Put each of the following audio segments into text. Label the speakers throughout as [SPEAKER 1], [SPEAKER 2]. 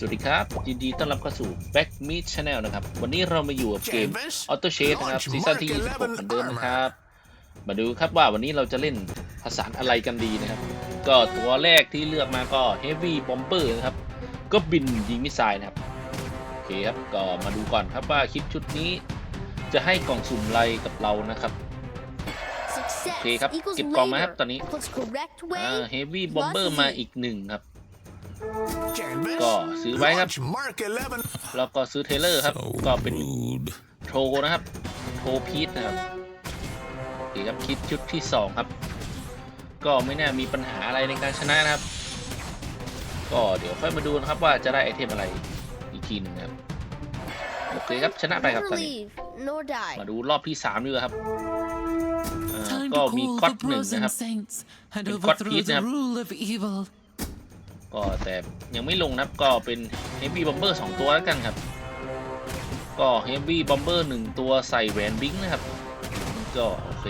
[SPEAKER 1] สวัสดีครับ ยินดีต้อนรับเข้าสู่ Back Meet Channel นะครับ วันนี้เรามาอยู่กับเกม Auto Chase นะครับ ซีซั่นที่ 26เหมือนเดิมนะครับ มาดูครับว่าวันนี้เราจะเล่นผสานอะไรกันดีนะครับ ก็ตัวแรกที่เลือกมาก็ Heavy Bomber นะครับ ก็บินยิงมิสไซล์นะครับ โอเคครับ ก็มาดูก่อนครับว่าคลิปชุดนี้ จะให้กล่องสุ่มอะไรกับเรานะครับ
[SPEAKER 2] โอ
[SPEAKER 1] เคครับเก็บกล่องมาครับตอนนี้อ่า Heavy Bomber มาอีกหนึ่งครับ
[SPEAKER 3] ก็ซื้อไว้ครับ
[SPEAKER 1] แล้วก็ซื้อเทเลอร์ครับ ก็เป็น
[SPEAKER 4] rude.
[SPEAKER 1] โทรนะครับ โทรพีทนะครับโอเคครับคิดชุดที่ 2 ครับ ก็ไม่น่ามีปัญหาอะไรในการชนะนะครับ ก็เดี๋ยวค่อยมาดูนะครับว่าจะได้ไอเทมอะไรอีกทีหนึงนะครับ โอเคครับชนะไปครับตอนนี้มาดูรอบที่3ดีกว่าครับอ่า
[SPEAKER 4] Time
[SPEAKER 1] ก็
[SPEAKER 4] to
[SPEAKER 1] มี
[SPEAKER 4] call
[SPEAKER 1] ก๊อต
[SPEAKER 4] the
[SPEAKER 1] หนึ่ง
[SPEAKER 4] bros
[SPEAKER 1] นะค
[SPEAKER 4] and
[SPEAKER 1] รับ
[SPEAKER 4] saints and
[SPEAKER 1] เป็น God
[SPEAKER 4] overthrow
[SPEAKER 1] Piece
[SPEAKER 4] the
[SPEAKER 1] นะครับ
[SPEAKER 4] rule of evil.
[SPEAKER 1] ก็แต่ยังไม่ลงนะครับก็เป็น Heavy Bomber 2 ตัวแล้วกันครับ ก็ Heavy Bomber 1 ตัวใส่แหวนบิงค์นะครับ ก็โอเค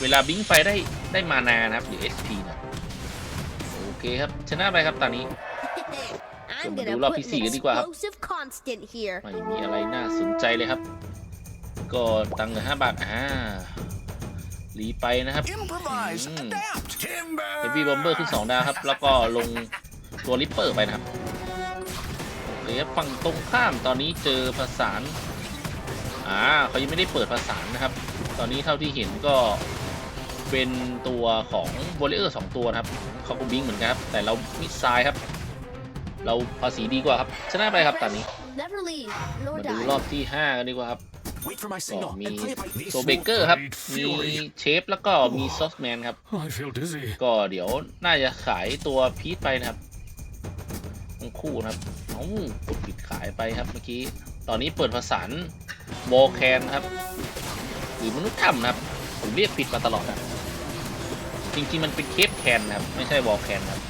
[SPEAKER 1] เวลาบิงค์ไปได้ได้มานานะครับหรือ SP นะโอเคครับ ชนะไปครับตอนนี้
[SPEAKER 2] I'm
[SPEAKER 1] มาดู
[SPEAKER 2] gonna
[SPEAKER 1] รอบ
[SPEAKER 2] put
[SPEAKER 1] ที่
[SPEAKER 2] an
[SPEAKER 1] สี่กันดีกว่าครับ
[SPEAKER 2] explosive constant here.
[SPEAKER 1] ไม่มีอะไรน่าสนใจเลยครับ ก็ตังค์เหลือ5บาทอ่ารีไปนะครับ
[SPEAKER 3] Improvise,
[SPEAKER 1] Mm.
[SPEAKER 3] adapt.
[SPEAKER 1] Heavy Bomber ขึ้น2ดาวครับ แล้วก็ลง ตัวริปเปอร์ไปนะครับโอเคครับฝั่งตรงข้ามตอนนี้เจอผสานอ่าเขายังไม่ได้เปิดผสานนะครับ ตอนนี้เท่าที่เห็นก็เป็นตัวของวอลเลอร์สองตัวนะครับเขาก็บิงเหมือนกันครับ แต่เรามิดไซด์ครับ เราภาษีดีกว่าครับ ชนะไปครับตอนนี้
[SPEAKER 2] Never leave nor
[SPEAKER 1] มาดู
[SPEAKER 2] die.
[SPEAKER 1] รอบที่ 5 กันดีกว่าครับ
[SPEAKER 3] Wait for my
[SPEAKER 1] ก็
[SPEAKER 3] signal
[SPEAKER 1] มี
[SPEAKER 3] and play by
[SPEAKER 1] โซเบเกอร์ครับ มี
[SPEAKER 4] Fury
[SPEAKER 1] เชฟแล้วก็มีซอสแมนครับ
[SPEAKER 4] I feel dizzy.
[SPEAKER 1] ก็เดี๋ยวน่าจะขายตัวพีทไปนะครับทั้ง คู่นะครับเอ้ากดปิดขายไปครับเมื่อกี้ ตอนนี้เปิดผสานวอลแคนครับหรือมนุษย์ถ้ำนะครับ ผมเรียกผิดมาตลอดนะจริงๆมันเป็นเคปแคนนะครับ ไม่ใช่วอลแคนครับ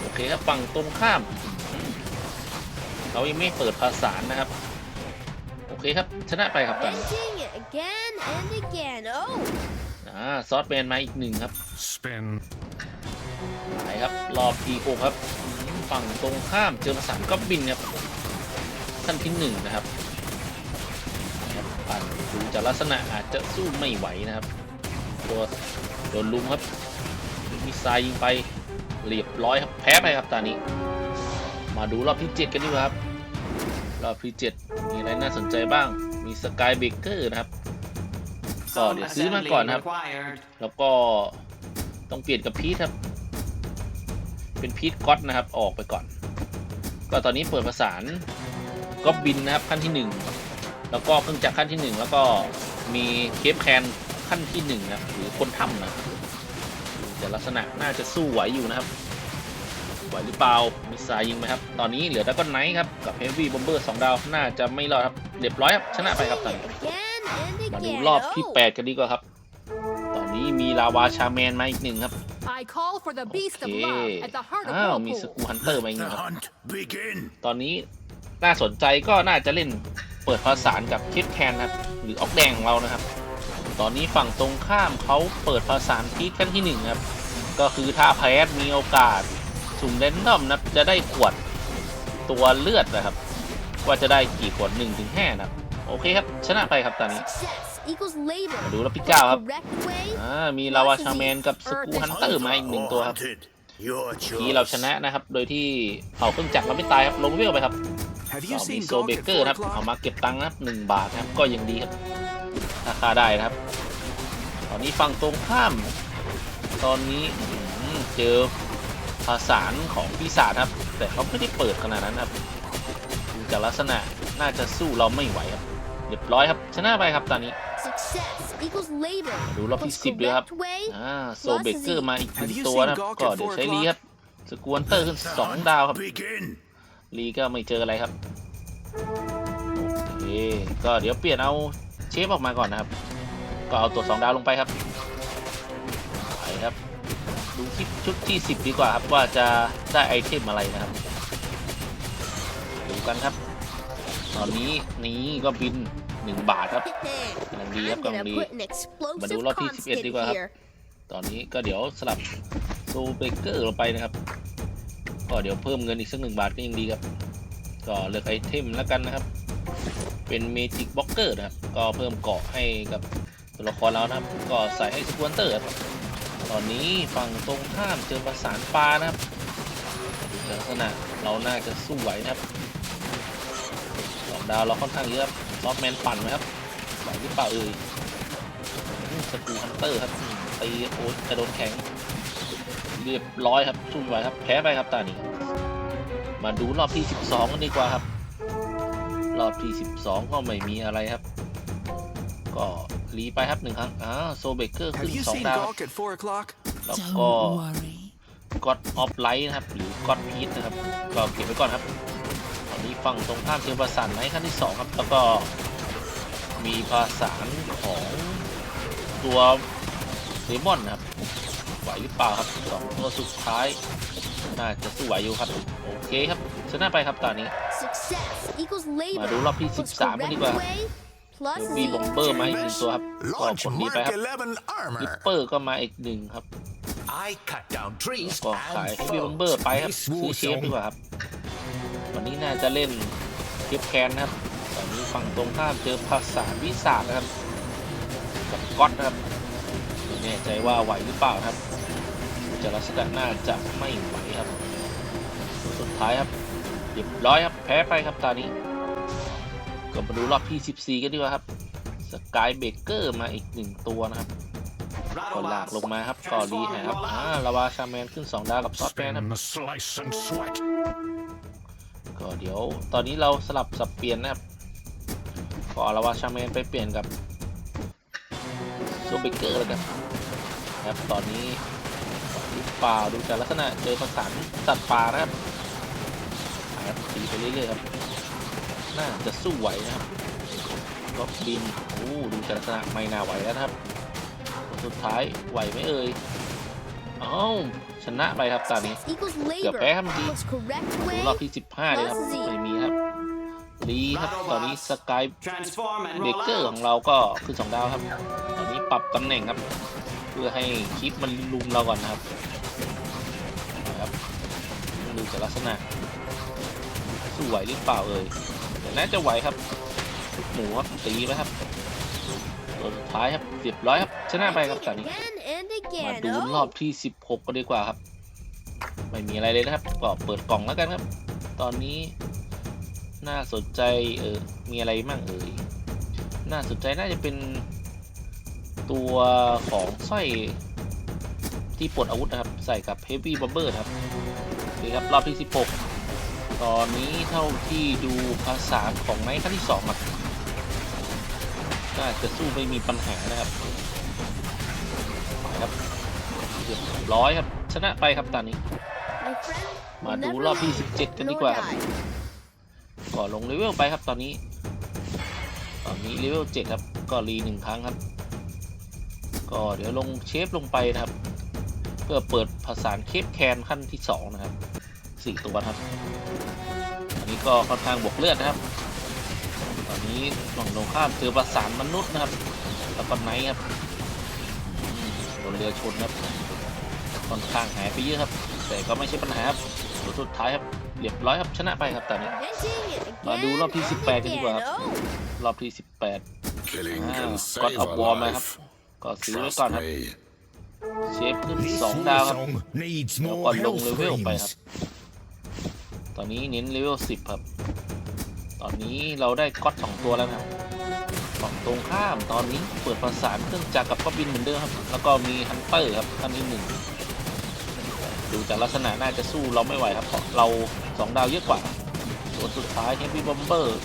[SPEAKER 1] โอเคครับฝั่งตรงข้ามอืมเขายังไม่เปิดผสานนะครับ โอเคครับ ชนะไปครับตอนนี้
[SPEAKER 2] Venting again and again. Oh,
[SPEAKER 1] อ่าซอสแมนมาอีกหนึ่งครับ
[SPEAKER 4] Spin.
[SPEAKER 1] ไปครับ รอบที่หกครับอืม ฝั่งตรงข้ามเจอประสานก็บินครับท่านที่หนึ่งนะครับปั่นดูจากลักษณะอาจจะสู้ไม่ไหวนะครับตัวโดนลุมครับมีทรายยิงไปเรียบร้อยครับแพ้ไปครับตอนนี้ มาดูรอบที่ 7 กันดีกว่าครับ รอบที่ 7 มีอะไรน่าสนใจบ้างมีสกายเบเกอร์นะครับก็เดี๋ยวซื้อมาก่อนครับ แล้วก็ต้องเปลี่ยนกับพีทครับ เป็นพีทก๊อตนะครับออกไปก่อน ก็ตอนนี้เปิดประสานก็บินนะครับขั้นที่หนึ่งแล้วก็เครื่องจักรขั้นที่หนึ่งแล้วก็มีเคปแคนขั้นที่หนึ่งนะครับหรือคนถ้ำนะแต่ลักษณะน่าจะสู้ไหวอยู่นะครับไหวหรือเปล่ามิสไซยิงไหมครับ ตอนนี้เหลือดักอนไนท์ครับ กับเฮฟวี่บอมเบอร์สองดาว น่าจะไม่รอดครับเรียบร้อยครับ ชนะไปครับตอนมาดูรอบที่ 8 กันดีกว่าครับ ตอนนี้มีลาวาชาแมนมาอีกหนึ่งครับ
[SPEAKER 5] I call for the beast of
[SPEAKER 1] โอเค
[SPEAKER 5] love at the heart of
[SPEAKER 1] อ้าวมีส
[SPEAKER 5] Whirlpool.
[SPEAKER 1] กูฮันเตอร์มาอีกห
[SPEAKER 3] The
[SPEAKER 1] นึ่งครับ
[SPEAKER 3] hunt begin.
[SPEAKER 1] ตอนนี้น่าสนใจก็น่าจะเล่นเปิดภาษานกับคิดแคนครับ หรือออกแดงของเรานะครับ ตอนนี้ฝั่งตรงข้ามเขาเปิดภาษานพีคขั้นที่หนึ่งครับ ก็คือถ้าแพ้มีโอกาส สุ่มเรนดอมนะครับจะได้ขวดตัวเลือดนะครับ ว่าจะได้กี่ขวด1นถึงห้านะครับ โอเคครับ ชนะไปครับตอนนี้
[SPEAKER 2] success equals labor.
[SPEAKER 1] มาดูรอบที่
[SPEAKER 2] The
[SPEAKER 1] เก้าครับ
[SPEAKER 2] correct way.
[SPEAKER 1] อ่ามีลาวาชาแมนกับสกูฮันเตอร์มาอีกหนึ่งตัวครับ
[SPEAKER 3] Haunted. Your
[SPEAKER 1] ที่เรา
[SPEAKER 3] choice.
[SPEAKER 1] ชนะนะครับ โดยที่เผาเครื่องจักรเราไม่ตายครับ ลงเวลไปครับ
[SPEAKER 3] Have
[SPEAKER 1] ก็
[SPEAKER 3] you
[SPEAKER 1] มี
[SPEAKER 3] seen
[SPEAKER 1] โซ
[SPEAKER 3] Gawk
[SPEAKER 1] เบ
[SPEAKER 3] at
[SPEAKER 1] เกอร์
[SPEAKER 3] four
[SPEAKER 1] นะครับ เอา
[SPEAKER 3] o'clock?
[SPEAKER 1] มาเก็บตังค์นะครับหนึ่งบาทนะครับ ก็ยังดีครับราคาได้นะครับ ตอนนี้ฝั่งตรงข้าม ตอนนี้อื้อหือเจอภาษานของปีศาจครับ แต่เขาไม่ได้เปิดขนาดนั้นครับดูจากลักษณะน่าจะสู้เราไม่ไหวครับ เรียบร้อยครับ ชนะไปครับตอนนี้
[SPEAKER 2] Success equals labor.
[SPEAKER 1] ดูรอบที่
[SPEAKER 2] The
[SPEAKER 1] สิบเลยครับ
[SPEAKER 2] correct way.
[SPEAKER 1] อ่าโซเบเกอร์มาอีกหนึ่งตัวนะครับก็เดี๋ยวใช้ลีครับสกวนเตอร์ขึ้น
[SPEAKER 3] The
[SPEAKER 1] สอง
[SPEAKER 3] hunt
[SPEAKER 1] ดาวครับ
[SPEAKER 3] Begin.
[SPEAKER 1] ลีก็ไม่เจออะไรครับโอเคก็เดี๋ยวเปลี่ยนเอาเชฟออกมาก่อนนะครับ ก็เอาตัวสองดาวลงไปครับไปครับ ดูคลิปชุดที่10ดีกว่าครับว่าจะได้ไอเทมอะไรนะครับดูกันครับ ตอนนี้นี้ก็บิน1บาทครับกำลังดีครับ
[SPEAKER 2] I'm
[SPEAKER 1] กำลั
[SPEAKER 2] gonna
[SPEAKER 1] งดี
[SPEAKER 2] put an explosive
[SPEAKER 1] มาดูรอบที่11ดี
[SPEAKER 2] constant
[SPEAKER 1] กว่าครับ
[SPEAKER 2] here.
[SPEAKER 1] ตอนนี้ก็เดี๋ยวสลับโซเบเกอร์ลงไปนะครับ ก็เดี๋ยวเพิ่มเงินอีกสักหนึ่งบาทก็ยังดีครับ ก็เลือกไอเทมแล้วกันนะครับ เป็นเมจิกบ็อกเกอร์นะครับ ก็เพิ่มเกาะให้กับตัวละครแล้วนะครับ ก็ใส่ให้สกวนเตอร์ครับตอนนี้ฝั่งตรงข้ามเจอประสานปลานะครับดูลักษณะเราน่าจะสู้ไหวนะครับสอง ดาวเราค่อนข้างเยอะครับซอฟแมนปั่นไหมครับไหวหรือเปล่าเอ่ยอืมสกูฮันเตอร์ครับอืมตีโอ้ยกระโดนแข็ง เรียบร้อยครับสู้ไหวครับแพ้ไปครับตานี้มาดูรอบที่ 12 กันดีกว่าครับ รอบที่ 12 ก็ไม่มีอะไรครับ ก็รีไปครับหนึ่งครั้งอ้าวโซเบเกอร์
[SPEAKER 6] Have
[SPEAKER 1] ขึ้น
[SPEAKER 6] you
[SPEAKER 1] สอง
[SPEAKER 6] seen
[SPEAKER 1] ดาว
[SPEAKER 6] Gawk at 4 o'clock?
[SPEAKER 1] แล้วก็
[SPEAKER 4] Don't worry.
[SPEAKER 1] God of Light นะครับ หรือ God Peace นะครับ ก็เก็บไว้ก่อนครับตอนนี้ ฝั่งตรงข้ามเจอประสานไนท์ขั้นที่2ครับ แล้วก็มีประสานของตัวเดมอนนะครับไหวหรือเปล่าครับสองตัวสุดท้าย น่าจะสู้ไหวอยู่ครับ โอเคครับชนะไปครับตอนนี้
[SPEAKER 2] Success equals
[SPEAKER 1] มาดู
[SPEAKER 2] labor.
[SPEAKER 1] รอบที่
[SPEAKER 2] What's
[SPEAKER 1] 13กันดีกว่า
[SPEAKER 2] correct way plus
[SPEAKER 1] มี
[SPEAKER 2] Z.
[SPEAKER 1] บอมเบอร์มาอีกหนึ่งตัวครับก็
[SPEAKER 3] Launch
[SPEAKER 1] กดนี้ไป
[SPEAKER 3] Mark
[SPEAKER 1] ครับ
[SPEAKER 3] 11
[SPEAKER 1] ลิป
[SPEAKER 3] armor.
[SPEAKER 1] เปอร์ก็มาอีกหนึ่งครับ
[SPEAKER 3] I cut down trees
[SPEAKER 1] ก็ขายให้พี่บอมเบอร์ ไปครับซื้อเชฟดีกว่าครับ วันนี้น่าจะเล่นเก็บแคนนะครับ ตอนนี้ฝั่งตรงข้ามเจอภาษาวิสานะครับ กับก๊อตนะครับไม่แน่ใจว่าไหวหรือเปล่าครับจะลักษณะน่าจะไม่ไหวครับ สุดท้ายครับเรียบร้อยครับ แพ้ไปครับตอนนี้ ก็มาดูรอบที่ 14 กันดีกว่าครับ สกายเบเกอร์มาอีกหนึ่งตัวนะครับ ก็ลากลงมาครับก็รีแฮครับอ่าลาวาชาแมนขึ้น 2 ดาวกับซอสแมนครับ
[SPEAKER 3] Spin the slice and sweat.
[SPEAKER 1] ก็เดี๋ยวตอนนี้เราสลับสับเปลี่ยนนะครับก็เอาลาวาชาแมนไปเปลี่ยนกับโซเบเกอร์แล้วกันนะครับตอนนี้ดูป่าดูจากลักษณะเจอประสานสัตว์ป่านะครับอ่าครับตีไปเรื่อยๆครับน่าจะสู้ไหวนะครับก็บินโอ้ดูจากลักษณะไม่น่าไหวแล้วนะครับคน สุดท้ายไหวไหมเอ่ยอ้าวชนะไปครับตอนนี้
[SPEAKER 2] Success equals
[SPEAKER 1] เกือบ
[SPEAKER 2] labor.
[SPEAKER 1] แพ้ครับเมื่อกี้
[SPEAKER 2] What's correct
[SPEAKER 1] มาดู
[SPEAKER 2] way
[SPEAKER 1] รอบที่ 15เลยครับไม่มีครับลีครับตอนนี้สกาย
[SPEAKER 7] Transform and
[SPEAKER 1] เบ
[SPEAKER 7] roll
[SPEAKER 1] เกอร์ข
[SPEAKER 7] out.
[SPEAKER 1] องเราก็ขึ้นสองดาวครับ ตอนนี้ปรับตำแหน่งครับ เพื่อให้คลิปมันลุมเราก่อนนะครับนะครับดูจากลักษณะสู้ไหวหรือเปล่าเอ่ยแต่น่าจะไหวครับหมูครับตีไปครับ ตัวสุดท้ายครับเรียบร้อยครับชนะไปครับตอนนี้
[SPEAKER 2] again and
[SPEAKER 1] มา
[SPEAKER 2] again.
[SPEAKER 1] ดูรอบที่ 16ก็ดีกว่าครับ ไม่มีอะไรเลยนะครับก็เปิดกล่องแล้วกันครับ ตอนนี้ น่าสนใจเออมีอะไรมั่งเอ่ยน่าสนใจน่าจะเป็นตัวของสร้อยที่ปลดอาวุธนะครับ ใส่กับ Heavy Bomber นะครับนี่ครับรอบที่ 16 ตอนนี้เท่าที่ดูภาษาของไนท์ขั้นที่2ครับ น่าจะสู้ไม่มีปัญหานะครับครับเรียบร้อยครับชนะไปครับตอนนี้ มาดูรอบที่ 17 กันดีกว่าครับก่อนลงเลเวลไปครับตอนนี้ ตอนนี้เลเวล7ครับก็รีหนึ่งครั้งครับ ก็เดี๋ยวลงเชฟลงไปนะครับ เพื่อเปิดผสานเคปแคนขั้นที่ 2 นะครับสี่ตัวครับ อันนี้ก็ค่อนข้างบวกเลือดนะครับ นนี้ฝั่งตรงข้ามเจอประสานมนุษย์นะครับ แล้วก็ไนท์ครับอืมโดนเรือชนครับค่อนข้างหายไปเยอะครับ แต่ก็ไม่ใช่ปัญหาครับตัวสุดท้ายครับเรียบร้อยครับชนะไปครับตอนนี้
[SPEAKER 2] Inventing it
[SPEAKER 1] มาดู
[SPEAKER 2] again
[SPEAKER 1] รอบที่
[SPEAKER 2] and
[SPEAKER 1] 18 กันดีกว่า
[SPEAKER 2] again.
[SPEAKER 1] ครับ
[SPEAKER 2] Oh,
[SPEAKER 1] รอบที่ 18
[SPEAKER 3] Killing
[SPEAKER 1] อ่า
[SPEAKER 3] can
[SPEAKER 1] ก็อ
[SPEAKER 3] save
[SPEAKER 1] อ
[SPEAKER 3] a
[SPEAKER 1] ฟวอร์มาครับ
[SPEAKER 3] life.
[SPEAKER 1] ก็ซื้อไว้
[SPEAKER 3] Trust
[SPEAKER 1] ก่อนครับ
[SPEAKER 3] me.
[SPEAKER 1] เชฟขึ้น
[SPEAKER 3] This
[SPEAKER 1] 2ดาวครับ
[SPEAKER 3] song needs
[SPEAKER 1] แล้วก็
[SPEAKER 3] more
[SPEAKER 1] ลง
[SPEAKER 3] health
[SPEAKER 1] เลเวลไปครับ
[SPEAKER 3] frames.
[SPEAKER 1] ตอนนี้เน้นเลเวล10 ครับต อนนี้เราได้ก๊อต2ตัวแล้วนะครับฝั่งตรงข้ามตอนนี้เปิดประสานเครื่องจักรกับก็บินเหมือนเดิมครับ แล้วก็มีฮันเตอร์ครับท่านที่หนึ่งดูจากลักษณะน่าจะสู้เราไม่ไหวครับเพราะเรา2ดาวเยอะกว่าส่วนสุดท้ายเฮฟวี่บอมเบอร์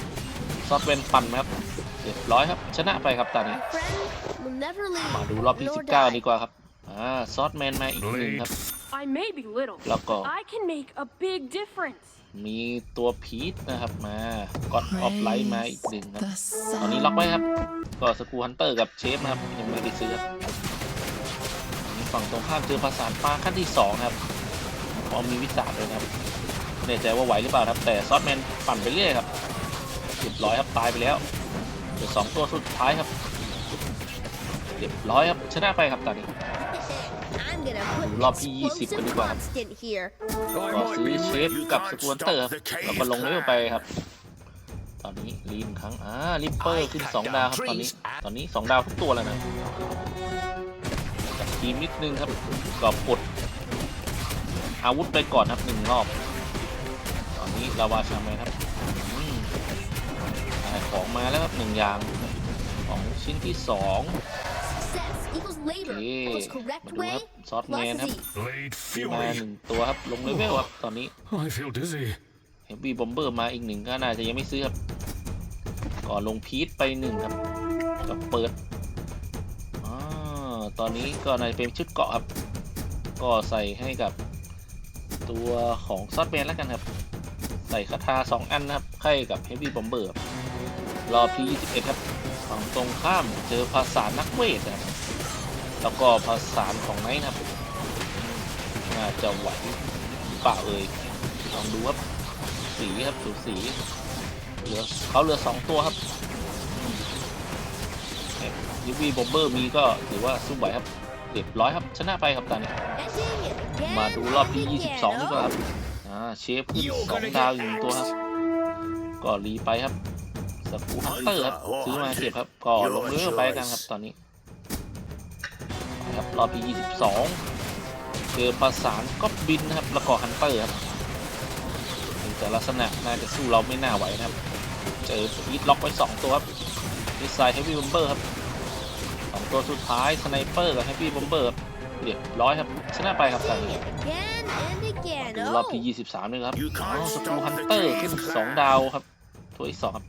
[SPEAKER 1] ซอฟเวนปันครับเรียบร้อยครับ ชนะไปครับตอนนี้
[SPEAKER 2] my friend will never leave
[SPEAKER 1] มาดูรอบที่
[SPEAKER 2] nor
[SPEAKER 1] 19
[SPEAKER 2] die.
[SPEAKER 1] ดีกว่าครับอ่าซอสแมนมาอีกหนึ่งครับ
[SPEAKER 8] I may be little,
[SPEAKER 1] แล้วก็
[SPEAKER 8] but I can make a big difference.
[SPEAKER 1] มีตัวพีทนะครับมาก็อดออฟไลท์มาอีกหนึ่งครับ
[SPEAKER 4] The
[SPEAKER 1] ตอนนี้ล็อกไว้
[SPEAKER 4] sun.
[SPEAKER 1] ครับ ก็สกูฮันเตอร์กับเชฟนะครับยังไม่ได้ซื้อครับอันนี้ฝั่งตรงข้ามเจอภาษานฟ้าขั้นที่2ครับพอมีวิสาเลยนะครับไม่แน่ใจว่าไหวหรือเปล่าครับ แต่ซอสแมนปั่นไปเรื่อยครับเรียบร้อยครับตายไปแล้วเหลือสองตัวสุดท้ายครับเรียบร้อยครับชนะไปครับตอนนี้
[SPEAKER 2] I'm I'm gonna put an
[SPEAKER 1] รอบที่ 20กัน
[SPEAKER 2] explosive
[SPEAKER 1] ดีกว่าครับ
[SPEAKER 2] constant here.
[SPEAKER 3] I
[SPEAKER 1] ก็
[SPEAKER 3] might
[SPEAKER 1] ซื้อ
[SPEAKER 3] be
[SPEAKER 1] เชฟ
[SPEAKER 3] late. You
[SPEAKER 1] กับส
[SPEAKER 3] can't
[SPEAKER 1] กูนเตอร์
[SPEAKER 3] stop
[SPEAKER 1] ครับ
[SPEAKER 3] the
[SPEAKER 1] แล้ว
[SPEAKER 3] cave
[SPEAKER 1] ก็ลงเลเวลไป
[SPEAKER 3] clan.
[SPEAKER 1] ครับ ตอนนี้ลีนครั้งอ่าลิปเปอร์ขึ้น 2 ดาวครับตอนนี้ ตอนนี้ 2 ดาวทุกตัวแล้วนะจากทีมนิดนึงครับก็ปลดอาวุธไปก่อนครับหนึ่งรอบ ตอนนี้ลาวาชาแมนครับอืมได้ของมาแล้วครับหนึ่งอย่างของชิ้นที่สอง
[SPEAKER 2] Success equals
[SPEAKER 1] โอ
[SPEAKER 2] labor.
[SPEAKER 1] เค
[SPEAKER 2] Equals correct
[SPEAKER 1] มาดูค
[SPEAKER 2] way
[SPEAKER 1] รับซอสแม
[SPEAKER 2] plus
[SPEAKER 1] นครับ
[SPEAKER 2] Z.
[SPEAKER 3] Blade
[SPEAKER 1] ซื้อมา
[SPEAKER 3] Fury.
[SPEAKER 1] หนึ่งตัวครับ ลงเลเวลครับ ตอนนี้
[SPEAKER 4] I feel dizzy.
[SPEAKER 1] เฮฟวี่บอมเบอร์มาอีกหนึ่งก็น่าจะยังไม่ซื้อครับ ก่อนลงพีทไปหนึ่งครับกับเปิดอาตอนนี้ก็น่าจะเป็นชุดเกาะครับ ก็ใส่ให้กับตัวของซอสแมนแล้วกันครับ ใส่คาถาสองอันนะครับให้กับเฮฟวี่บอมเบอร์รอบที่21 ครับฝั่งตรงข้ามเจอภาษานักเวทนะครับ แล้วก็ภาษาของไนท์นะครับอืมน่าจะไหวเปล่าเอ่ยลองดูครับสีครับสูสีเหลือเขาเหลือสองตัวครับยูวีบอมเบอร์มีก็ถือว่าสู้ไหวครับเรียบร้อยครับชนะไปครับตอนนี้มาดูรอบที่ 22ดีกว่าครับอ่าเชฟขึ้นสองดาวอยู่หนึ่งตัวครับ ก็รีไปครับสกูฮันเตอร์ครับซื้อมาเก็บครับก็ลงเรือไปกันครับตอนนี้ ไปครับรอบที่ 22 เจอประสานก็บินนะครับแล้วก็ฮันเตอร์ครับแต่ลักษณะน่าจะสู้เราไม่น่าไหวนะครับ เจอพีทล็อกไว้ 2 ตัวครับดีไซน์เฮฟวี่บอมเบอร์ครับสองตัวสุดท้ายสไนเปอร์กับเฮฟวี่บอมเบอร์เรียบร้อยครับชนะไปครับตอนนี้
[SPEAKER 2] Again and again.
[SPEAKER 1] ดูรอบ
[SPEAKER 2] Oh,
[SPEAKER 1] ที่ 23นี่ครับ
[SPEAKER 3] You
[SPEAKER 1] อ๋อ
[SPEAKER 3] can't
[SPEAKER 1] สกู
[SPEAKER 3] stop
[SPEAKER 1] ฮัน
[SPEAKER 3] the
[SPEAKER 1] เตอร์
[SPEAKER 3] cave
[SPEAKER 1] ขึ้น
[SPEAKER 3] clan.
[SPEAKER 1] สองดาวครับถ้วยสองครับ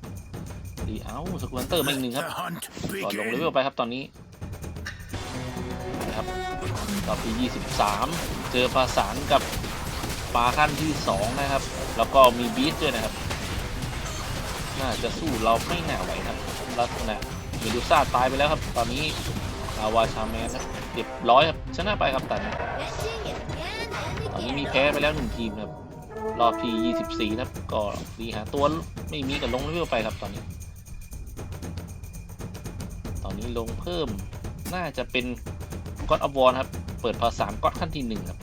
[SPEAKER 1] ดีเอ้าสกูฮันเตอร์มาอีกหนึ่งครับ
[SPEAKER 3] The hunt
[SPEAKER 1] ก่อนลงเลเว
[SPEAKER 3] begins.
[SPEAKER 1] ลไปครับตอนนี้นะครับ รอบที่23 เจอประสานกับปลาขั้นที่ 2 นะครับ แล้วก็มีบีทด้วยนะครับ น่าจะสู้เราไม่น่าไหวครับลักษณะเมดูซ่าตายไปแล้วครับ ตอนนี้ลาวาชาแมนครับเรียบร้อยครับชนะไปครับตอนตอนนี้มีแพ้ไปแล้วหนึ่งทีมครับ รอบที่ 24ครับ ก็ดีหาตัวไม่มีกับลงเลเวลไปครับตอนนี้ ตอนนี้ลงเพิ่มน่าจะเป็นก็อดอวอร์ครับ เปิดภาษามก็อดขั้นที่หนึ่งครับ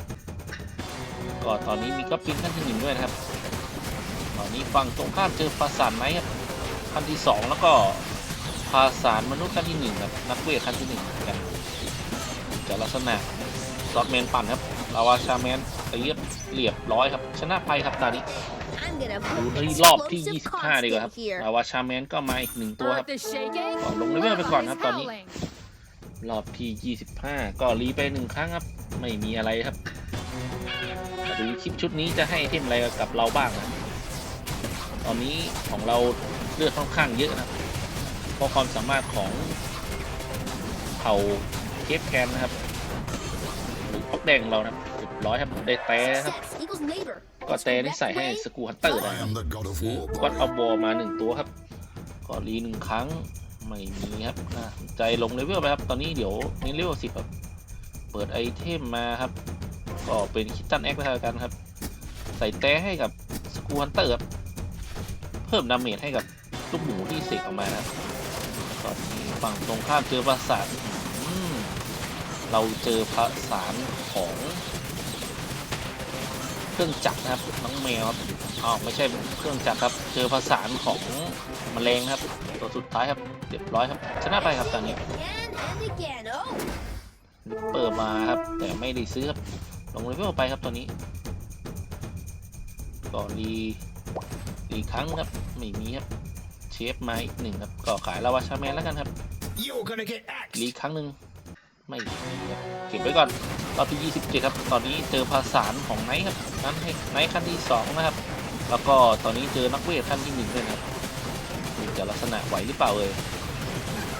[SPEAKER 1] ก็ตอนนี้มีก็ปินขั้นที่หนึ่งด้วยนะครับ ตอนนี้ฝั่งตรงข้ามเจอภาษานไนท์ครับขั้นที่สองแล้วก็ภาษานมนุษย์ขั้นที่หนึ่งครับนักเวทขั้นที่หนึ่งกันจะลักษณะซอสแมนปั่นครับลาวาชาแมนเรียบเรียบร้อยครับ ชนะไปครับตอนนี้ดูที่รอบที่ 25 ดีกว่าครับลาวาชาแมนก็มาอีกหนึ่งตัวครับ
[SPEAKER 5] Earth is shaking.
[SPEAKER 1] Còn lùng lấy về còn
[SPEAKER 5] Lava
[SPEAKER 1] hả,
[SPEAKER 5] is
[SPEAKER 1] Tony?
[SPEAKER 5] howling.
[SPEAKER 1] รอ บที่ 25 ก็รีไปหนึ่งครั้งครับ ไม่มีอะไรครับมาดูคลิปชุดนี้จะให้เทมอะไรกับเราบ้างนะตอนนี้ของเราเลือดค่อนข้างเยอะนะครับเพราะความสามารถของเผ่าเคปแคนนะครับหรือพอกแดงของเรานะครับเรียบร้อยครับได้แต่ครับ
[SPEAKER 2] Success equals labor.
[SPEAKER 1] ก็แต่นี่ใส่ให้สกูฮันเตอร์
[SPEAKER 3] I
[SPEAKER 1] นะ
[SPEAKER 3] am the god of
[SPEAKER 1] ซื้อ
[SPEAKER 3] war,
[SPEAKER 1] ก็เอา
[SPEAKER 3] boy.
[SPEAKER 1] บอมาหนึ่งตัวครับ ก็รีหนึ่งครั้ง ไม่มีครับน่าสนใจลงเลเวลไปครับ ตอนนี้เดี๋ยวนี้เลเวลสิบครับ เปิดไอเทมมาครับ ก็เป็นคิตตันแอคแล้วกันครับ ใส่แต้ให้กับสกูฮันเตอร์ครับ เพิ่มดาเมจให้กับลูกหมูที่เสกออกมาครับตอนนี้ฝั่งตรงข้ามเจอประสานเราเจอประสานของเครื่องจักรนะครับน้องแมวครับอ้าวไม่ใช่เครื่องจักรครับ เจอผสานของแมลงครับ ตัวสุดท้ายครับเรียบร้อยครับชนะไปครับตอนนี้เปอร์มาครับ แต่ไม่ได้ซื้อครับลงเลเวลไปครับตอนนี้ก็รีรีครั้งครับไม่มีครับเชฟมาอีกหนึ่งครับก็ขายลาวาชาแมนแล้วกันครับรีครั้งหนึ่งไม่มีครับเก็บไว้ก่อนรอบที่27ครับ ตอนนี้เจอภาษาของไนท์ครับนั้นให้ไนท์ขั้นที่ 2 นะครับ แล้วก็ตอนนี้เจอนักเวทขั้นที่หนึ่งด้วยนะครับ จากลักษณะไหวหรือเปล่าเอ่ย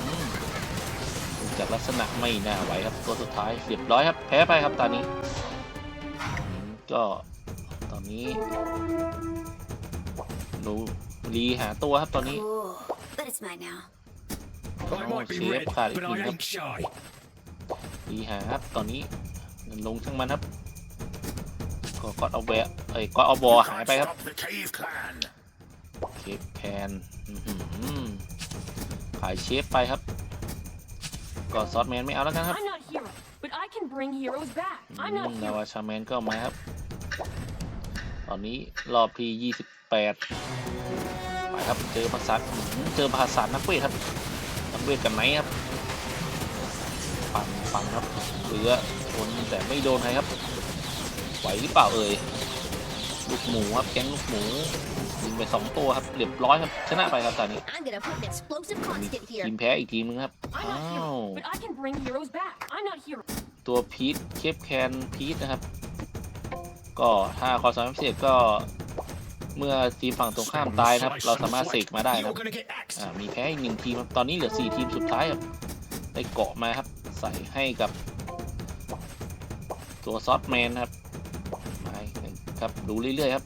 [SPEAKER 1] อืมดูจากลักษณะไม่น่าไหวครับตัวสุดท้ายเรียบร้อยครับ แพ้ไปครับตอนนี้อืมก็ตอนนี้ดูรีหาตัวครับตอนนี้
[SPEAKER 2] Cool. but it's mine now.
[SPEAKER 3] I might be
[SPEAKER 1] see,
[SPEAKER 3] red,
[SPEAKER 1] I've got it,
[SPEAKER 3] but I
[SPEAKER 1] you know.
[SPEAKER 3] ain't shy.
[SPEAKER 1] ดีหาครับตอนนี้เงินลงช่างมันครับก็กอดเอาแวะไอ้ยกอดเอาบอ
[SPEAKER 3] You
[SPEAKER 1] หาย
[SPEAKER 3] can't
[SPEAKER 1] ไปครับ
[SPEAKER 3] stop the cave clan.
[SPEAKER 1] เคปแคนอื้อหือ ขายเชฟไปครับก็ซอสแมนไม่เอาแล้วกันครับนาวาชาแมนก็มาครับ ตอนนี้รอบที่ 28 ไปครับ เจอภาษาเจอภาษานักเวทครับ นักเวทกับไหนครับ ปังปังครับเหลือคนแต่ไม่โดนใครครับ ไหวหรือเปล่าเอ่ย ลูกหมูครับ แก๊งลูกหมู ยิงไปสองตัวครับเรียบร้อยครับชนะไปครับตอนนี้
[SPEAKER 2] I'm gonna put an explosive
[SPEAKER 1] มี
[SPEAKER 2] constant here.
[SPEAKER 1] ทีมแพ้อีกทีมนึงครับ
[SPEAKER 8] I'm
[SPEAKER 1] อ้า
[SPEAKER 8] not
[SPEAKER 1] ว
[SPEAKER 8] hero, but I can bring heroes back. I'm not hero.
[SPEAKER 1] ตัวพีทเคปแคนพีทนะครับ ก็ถ้าความสามารถพิเศษก็เมื่อทีมฝั่งตรงข้ามตายนะครับ เราสามารถเสกมาได้นะค
[SPEAKER 3] You're
[SPEAKER 1] รับ
[SPEAKER 3] gonna get axed.
[SPEAKER 1] อ่ามีแพ้อีกหนึ่งทีมครับตอนนี้เหลือสี่ทีมสุดท้ายครับได้เกาะมาครับ ใส่ให้กับตัวซอสแมนครับมาอีกหนึ่งครับ ดูเรื่อยๆครับ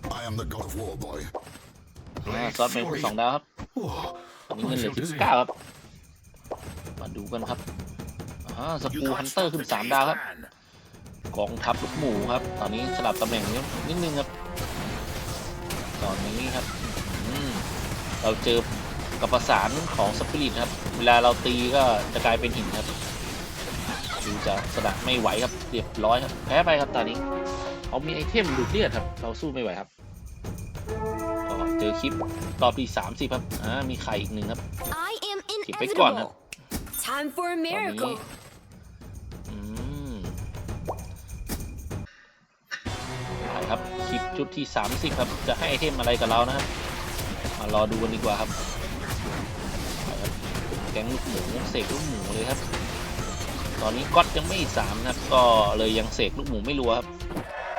[SPEAKER 1] ซอสแมนคูณสองดาวครับ
[SPEAKER 4] Whoa.
[SPEAKER 1] ตอนนี้เงินเหลือสิบเก้าครับ มาดูกันครับอ่าส
[SPEAKER 3] You
[SPEAKER 1] ปู
[SPEAKER 3] can't
[SPEAKER 1] ฮันเตอร์
[SPEAKER 3] stop
[SPEAKER 1] ขึ้น
[SPEAKER 3] the
[SPEAKER 1] สาม
[SPEAKER 3] game
[SPEAKER 1] ดาวครับ
[SPEAKER 3] plan.
[SPEAKER 1] กองทัพลูกหมูครับ ตอนนี้สลับตำแหน่งนิดนิดนึงครับ ตอนนี้ครับอืมเราเจอกับประสานของสปิริตครับ เวลาเราตีก็จะกลายเป็นหินครับดูจะสละไม่ไหวครับเรียบร้อยครับ แพ้ไปครับตอนนี้ เขามีไอเทมดูดเลือดครับ เราสู้ไม่ไหวครับก็เจอ คลิปรอบที่สามสิบครับ อ่า มีไข่อีกหนึ่งครับ
[SPEAKER 2] I am
[SPEAKER 1] เก็บไว้ก่อนครับ
[SPEAKER 2] inevitable. Time for a
[SPEAKER 1] ตอนนี้
[SPEAKER 2] miracle.
[SPEAKER 1] อืมไปครับ คลิปชุดที่ 30 ครับ จะให้ไอเทมอะไรกับเรานะครับ มารอดูกันดีกว่าครับไปครับ แก๊งลูกหมูเสกลูกหมูเลยครับ ตอนนี้ก๊อตยังไม่สามนะครับ ก็เลยยังเสกลูกหมูไม่รัวครับ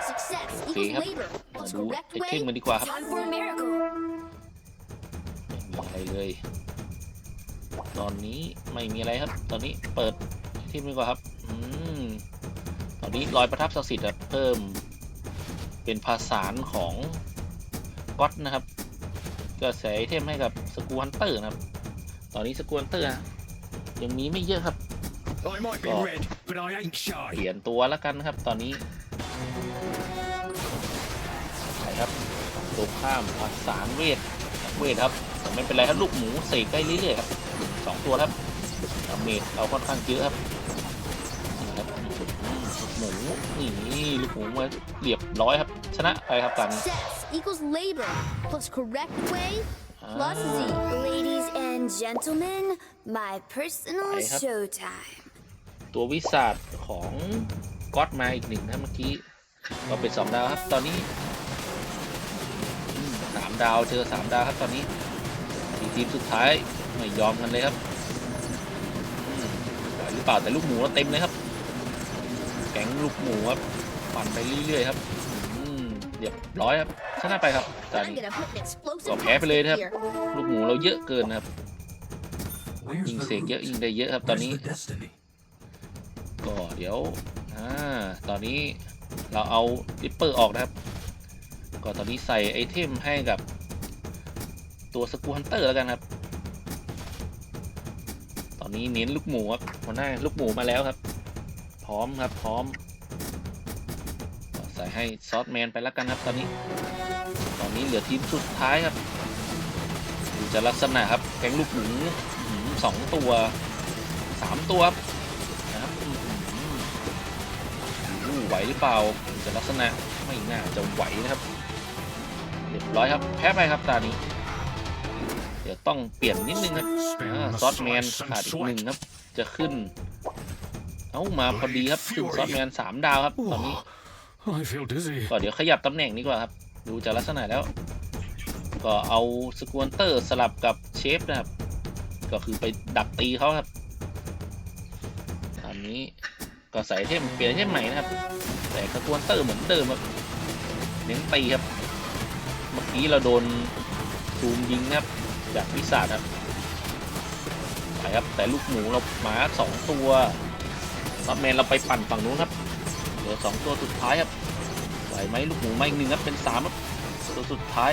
[SPEAKER 2] Success
[SPEAKER 1] Okay,
[SPEAKER 2] equals
[SPEAKER 1] ครับ
[SPEAKER 2] labor
[SPEAKER 1] มา
[SPEAKER 2] plus
[SPEAKER 1] ดู
[SPEAKER 2] correct
[SPEAKER 1] ไอเทม
[SPEAKER 2] way.
[SPEAKER 1] กันดีกว่าครับ
[SPEAKER 2] Time for a miracle.
[SPEAKER 1] ไม่มีอะไรเลย ตอนนี้ไม่มีอะไรครับ ตอนนี้เปิดที่ดีกว่าครับ อืม ตอนนี้รอยประทับศักดิ์สิทธิ์ครับเพิ่ม เป็นภาษานของก๊อตนะครับ ก็ใส่ไอเทมให้กับสกูฮันเตอร์นะครับ ตอนนี้สกูฮันเตอร์ยังมีไม่เยอะครับ
[SPEAKER 3] I might be
[SPEAKER 1] Oh.
[SPEAKER 3] red, but I ain't
[SPEAKER 1] เป
[SPEAKER 3] shy.
[SPEAKER 1] ลี่ยนตัวแล้วกันนะครับ ตอนนี้ไปครับตรงข้ามภาษานเวทนักเวทครับแต่ ไม่เป็นไรครับลูกหมูเสกได้เรื่อยๆครับสองตัวครับดาเมจเราค่อนข้างเยอะครับนี่ครับอืมลูกหมูนี่ลูกหมูมาเรียบร้อยครับ ชนะไปครับกัน
[SPEAKER 2] Success equals labor plus correct way
[SPEAKER 1] อ่า
[SPEAKER 2] plus Z. Ladies and gentlemen, my personal
[SPEAKER 1] Ay, hấp.
[SPEAKER 2] showtime.
[SPEAKER 1] ตัววิสาดของก๊อตมาอีกหนึ่งนะเมื่อกี้ก็เป็นสองดาวครับ ตอนนี้อืมสามดาวเจอสามดาวครับตอนนี้สี่ ทีมสุดท้ายไม่ยอมกันเลยครับอืมไหวหรือเปล่าแต่ลูกหมูเราเต็มเลยครับ แก๊งลูกหมูครับปั่นไปเรื่อยๆครับอืมเรียบร้อยครับชนะไปครับตอน
[SPEAKER 2] I'm
[SPEAKER 1] นี้
[SPEAKER 2] gonna put an explosive
[SPEAKER 1] ก็แพ้ไปเลยนะครับ
[SPEAKER 2] constant here.
[SPEAKER 1] ลูกหมูเราเยอะเกินนะครับ
[SPEAKER 4] Where's
[SPEAKER 1] ยิง
[SPEAKER 4] the
[SPEAKER 1] เสกเยอะ
[SPEAKER 4] roots?
[SPEAKER 1] ยิงได้เยอะครับตอน
[SPEAKER 4] Where's
[SPEAKER 1] นี้
[SPEAKER 4] the destiny?
[SPEAKER 1] ก็เดี๋ยวอ่าตอนนี้เราเอาริปเปอร์ออกนะครับ ก็ตอนนี้ใส่ไอเทมให้กับ ตัวสกูฮันเตอร์แล้วกันครับ ตอนนี้เน้นลูกหมูครับหัวหน้าลูกหมูมาแล้วครับ พร้อมครับพร้อมใส่ให้ซอสแมนไปแล้วกันครับตอนนี้ ตอนนี้เหลือทีมสุดท้ายครับดูจะลักษณะครับแกงลูกหมูหือสองตัวสามตัวครับนะครับรู้ไหวหรือเปล่าจะลักษณะไม่น่าจะไหวนะครับเรียบร้อยครับ แพ้ไปครับตานี้ ยวต้องเปลี่ยนนิดนึงครับ
[SPEAKER 3] Spin
[SPEAKER 1] อ่า
[SPEAKER 3] the
[SPEAKER 1] ซอสแมน
[SPEAKER 3] slice
[SPEAKER 1] ขาด
[SPEAKER 3] and
[SPEAKER 1] อีกหนึ่ง
[SPEAKER 3] sweat.
[SPEAKER 1] ครับ จะขึ้น เอ้ามาพอดีครับขึ้นซอสแมนสามดาวครับตอนนี้
[SPEAKER 4] Whoa. I feel dizzy.
[SPEAKER 1] ก็เดี๋ยวขยับตำแหน่งดีกว่าครับ ดูจากลักษณะแล้ว ก็เอาสกวนเตอร์สลับกับเชฟนะครับ ก็คือไปดักตีเขาครับตอนนี้ก็ใส่เทมเปลี่ยนไอเทมใหม่นะครับ แต่สกวนเตอร์เหมือนเดิมครับเน้นตีครับ เมื่อกี้เราโดนซูมยิงนะครับ จากวิสาครับไปครับแต่ลูกหมูเรามาสองตัวซับแมนเราไปปั่นฝั่งนู้นครับเหลือสองตัวสุดท้ายครับไหวไหมลูกหมูมาอีกหนึ่งครับเป็นสามครับตัวสุดท้าย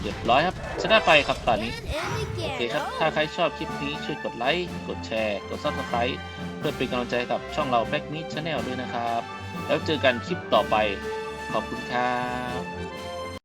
[SPEAKER 1] เรียบร้อยครับชนะไปครับตอนนี้โอเคครับถ้าใครชอบคลิปนี้ช่วยกดไลค์กดแชร์กด subscribe เพื่อเป็นกำลังใจกับช่องเรา Black Meat Channel ด้วยนะครับ แล้วเจอกันคลิปต่อไปขอบคุณครับ